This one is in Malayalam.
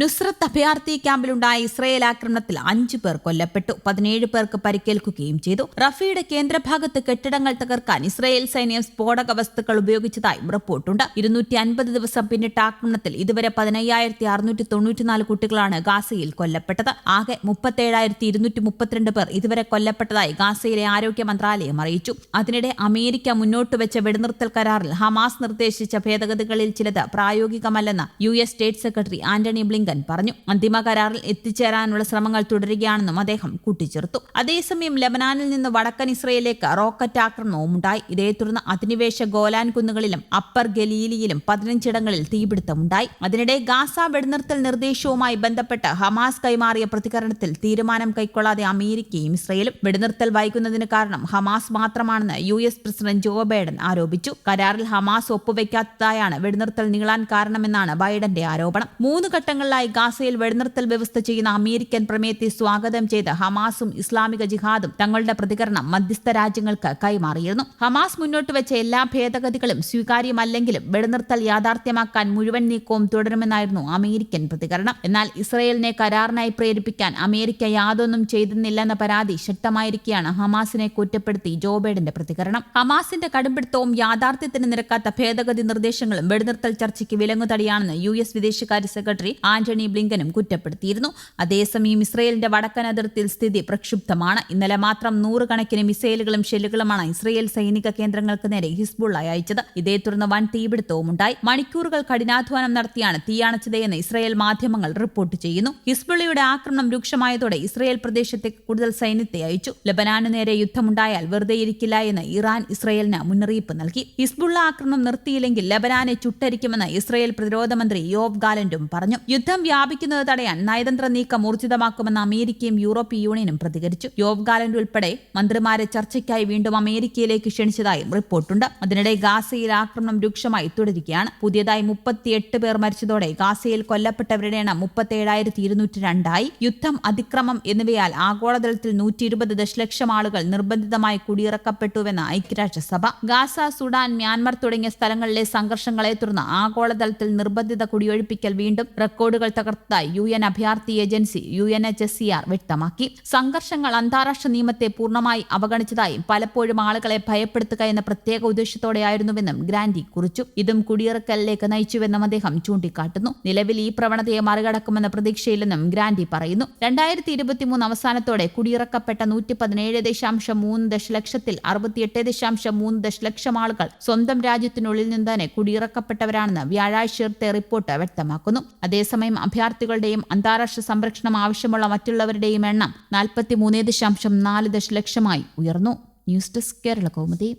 നുസ്രത്ത് അഭയാർത്ഥി ക്യാമ്പിലുണ്ടായ ഇസ്രയേൽ ആക്രമണത്തിൽ അഞ്ചു പേർ കൊല്ലപ്പെട്ടു. പതിനേഴ് പേർക്ക് പരിക്കേൽക്കുകയും ചെയ്തു. റഫീയുടെ കേന്ദ്രഭാഗത്ത് കെട്ടിടങ്ങൾ തകർക്കാൻ ഇസ്രയേൽ സൈന്യം സ്ഫോടക വസ്തുക്കൾ ഉപയോഗിച്ചതായും റിപ്പോർട്ടുണ്ട്. ഇരുന്നൂറ്റി അൻപത് ദിവസം പിന്നിട്ട ആക്രമണത്തിൽ ഇതുവരെ പതിനയ്യായിരത്തി അറുന്നൂറ്റി തൊണ്ണൂറ്റിനാല് കുട്ടികളാണ് ഗാസയിൽ കൊല്ലപ്പെട്ടത്. ആകെ മുപ്പത്തേഴായിരത്തി ഇരുന്നൂറ്റി മുപ്പത്തിരണ്ട് പേർ ഇതുവരെ കൊല്ലപ്പെട്ടതായി ഗാസയിലെ ആരോഗ്യ മന്ത്രാലയം അറിയിച്ചു. അതിനിടെ അമേരിക്ക മുന്നോട്ട് വെച്ച വെടിനിർത്തൽ കരാറിൽ ഹമാസ് നിർദ്ദേശിച്ച ഭേദഗതികളിൽ ചിലത് പ്രായോഗികമല്ലെന്ന് U S state secretary Antony പറഞ്ഞു. അന്തിമ കരാറിൽ എത്തിച്ചേരാനുള്ള ശ്രമങ്ങൾ തുടരുകയാണെന്നും അദ്ദേഹം കൂട്ടിച്ചേർത്തു. അതേസമയം ലബനാനിൽ നിന്ന് വടക്കൻ ഇസ്രയേലിലേക്ക് റോക്കറ്റ് ആക്രമണവും ഉണ്ടായി ഇതേ തുടർന്ന് അധിനിവേശ ഗോലാൻ കുന്നുകളിലും അപ്പർ ഗലീലിയിലും പതിനഞ്ചിടങ്ങളിൽ തീപിടുത്തമുണ്ടായി. അതിനിടെ ഗാസ വെടിനിർത്തൽ നിർദ്ദേശവുമായി ബന്ധപ്പെട്ട് ഹമാസ് കൈമാറിയ പ്രതികരണത്തിൽ തീരുമാനം കൈക്കൊള്ളാതെ അമേരിക്കയും ഇസ്രയേലും വെടിനിർത്തൽ വൈകുന്നതിന് കാരണം ഹമാസ് മാത്രമാണെന്ന് U S president Joe Biden ആരോപിച്ചു. കരാറിൽ ഹമാസ് ഒപ്പുവെക്കാത്തതായാണ് വെടിനിർത്തൽ നീളാൻ കാരണമെന്നാണ് ബൈഡന്റെ ആരോപണം. മൂന്ന് ഘട്ടങ്ങളിലായി ഗാസയിൽ വെടിനിർത്തൽ വ്യവസ്ഥ ചെയ്യുന്ന അമേരിക്കൻ പ്രമേയത്തെ സ്വാഗതം ചെയ്ത് ഹമാസും ഇസ്ലാമിക ജിഹാദും തങ്ങളുടെ പ്രതികരണം മധ്യസ്ഥ രാജ്യങ്ങൾക്ക് കൈമാറിയിരുന്നു. ഹമാസ് മുന്നോട്ട് വെച്ച എല്ലാ ഭേദഗതികളും സ്വീകാര്യമല്ലെങ്കിലും വെടിനിർത്തൽ യാഥാർത്ഥ്യമാക്കാൻ മുഴുവൻ നീക്കവും തുടരുമെന്നായിരുന്നു അമേരിക്കൻ പ്രതികരണം. എന്നാൽ ഇസ്രയേലിനെ കരാറിനായി പ്രേരിപ്പിക്കാൻ അമേരിക്ക യാതൊന്നും ചെയ്തിരുന്നില്ലെന്ന പരാതി ശക്തമായിരിക്കെയാണ് ഹമാസിനെ കുറ്റപ്പെടുത്തി ജോ ബൈഡന്റെ പ്രതികരണം. ഹമാസിന്റെ കടുംപിടുത്തവും യാഥാർത്ഥ്യത്തിന് നിരക്കാത്ത ഭേദഗതി നിർദ്ദേശങ്ങളും വെടിനിർത്തൽ ചർച്ചയ്ക്ക് വിലങ്ങുതടിയാണെന്ന് യു എസ് വിദേശകാര്യ സെക്രട്ടറി ആന്റണി ബ്ലിങ്കനും കുറ്റപ്പെടുത്തിയിരുന്നു. അതേസമയം ഇസ്രയേലിന്റെ വടക്കൻ അതിർത്തിയിൽ സ്ഥിതി പ്രക്ഷുബ്ധമാണ്. ഇന്നലെ മാത്രം നൂറുകണക്കിന് മിസൈലുകളും ഷെല്ലുകളുമാണ് ഇസ്രയേൽ സൈനിക കേന്ദ്രങ്ങൾക്ക് നേരെ ഹിസ്ബുള്ള അയച്ചത്. ഇതേ തുടർന്ന് വൻ തീപിടുത്തവും ഉണ്ടായി മണിക്കൂറുകൾ കഠിനാധ്വാനം നടത്തിയാണ് തീയണച്ചതെന്ന് ഇസ്രയേൽ മാധ്യമങ്ങൾ റിപ്പോർട്ട് ചെയ്യുന്നു. ഹിസ്ബുള്ളയുടെ ആക്രമണം രൂക്ഷമായതോടെ ഇസ്രയേൽ പ്രദേശത്തേക്ക് കൂടുതൽ സൈന്യത്തെ അയച്ചു. ലബനാനു നേരെ യുദ്ധമുണ്ടായാൽ വെറുതെയിരിക്കില്ല എന്ന് ഇറാൻ ഇസ്രയേലിന് മുന്നറിയിപ്പ് നൽകി. ഹിസ്ബുള്ള ആക്രമണം നിർത്തിയില്ലെങ്കിൽ ലബനാനെ ചുട്ടരിക്കുമെന്ന് ഇസ്രയേൽ പ്രതിരോധ മന്ത്രി യോബ് ഗാലൻഡും പറഞ്ഞു. യുദ്ധം വ്യാപിക്കുന്നത് തടയാൻ നയതന്ത്ര നീക്കം ഊർജിതമാക്കുമെന്ന് അമേരിക്കയും യൂറോപ്യൻ യൂണിയനും പ്രതികരിച്ചു. യോവ് ഗാലന്റ് ഉൾപ്പെടെ മന്ത്രിമാരെ ചർച്ചയ്ക്കായി വീണ്ടും അമേരിക്കയിലേക്ക് ക്ഷണിച്ചതായും റിപ്പോർട്ടുണ്ട്. അതിനിടെ ഗാസയിൽ ആക്രമണം രൂക്ഷമായി തുടരുകയാണ്. പുതിയതായി മുപ്പത്തിയെട്ട് പേർ മരിച്ചതോടെ ഗാസയിൽ കൊല്ലപ്പെട്ടവരുടെ എണ്ണം മുപ്പത്തേഴായിരത്തി ഇരുന്നൂറ്റി രണ്ടായി യുദ്ധം അതിക്രമം എന്നിവയാൽ ആഗോളതലത്തിൽ നൂറ്റി ഇരുപത് ദശലക്ഷം ആളുകൾ നിർബന്ധിതമായി കുടിയിറക്കപ്പെട്ടുവെന്ന് ഐക്യരാഷ്ട്രസഭ. ഗാസ സുഡാൻ മ്യാൻമർ തുടങ്ങിയ സ്ഥലങ്ങളിലെ സംഘർഷങ്ങളെ തുടർന്ന് ആഗോളതലത്തിൽ നിർബന്ധിത കുടിയൊഴിപ്പിക്കൽ വീണ്ടും റെക്കോർഡുകൾ തകർത്തതായി യു എൻ അഭയാർത്ഥി agency U N H S C R വ്യക്തമാക്കി. സംഘർഷങ്ങൾ അന്താരാഷ്ട്ര നിയമത്തെ പൂർണമായി അവഗണിച്ചതായും പലപ്പോഴും ആളുകളെ ഭയപ്പെടുത്തുക എന്ന പ്രത്യേക ഉദ്ദേശത്തോടെയായിരുന്നുവെന്നും ഗ്രാൻഡി കുറിച്ചു. ഇതും കുടിയിറക്കലിലേക്ക് നയിച്ചുവെന്നും അദ്ദേഹം ചൂണ്ടിക്കാട്ടുന്നു. നിലവിൽ ഈ പ്രവണതയെ മറികടക്കുമെന്ന പ്രതീക്ഷയില്ലെന്നും ഗ്രാൻഡി പറയുന്നു. രണ്ടായിരത്തി ഇരുപത്തിമൂന്ന് അവസാനത്തോടെ കുടിയിറക്കപ്പെട്ട നൂറ്റി പതിനേഴ് ദശാംശം മൂന്ന് ദശലക്ഷത്തിൽ അറുപത്തിയെട്ട് ദശാംശം മൂന്ന് ദശലക്ഷം ആളുകൾ സ്വന്തം രാജ്യത്തിനുള്ളിൽ നിന്ന് തന്നെ കുടിയിറക്കപ്പെട്ടവരാണെന്ന് വ്യാഴാഴ്ച റിപ്പോർട്ട് വ്യക്തമാക്കുന്നു. അതേസമയം അഭയാർത്ഥികളുടെയും അന്താരാഷ്ട്ര സംരക്ഷണം ആവശ്യമുള്ള മറ്റുള്ളവരുടെയും എണ്ണം നാൽപ്പത്തി മൂന്ന് ദശാംശം നാല് ദശലക്ഷമായി ഉയർന്നു. News desk Kerala Kaumudi.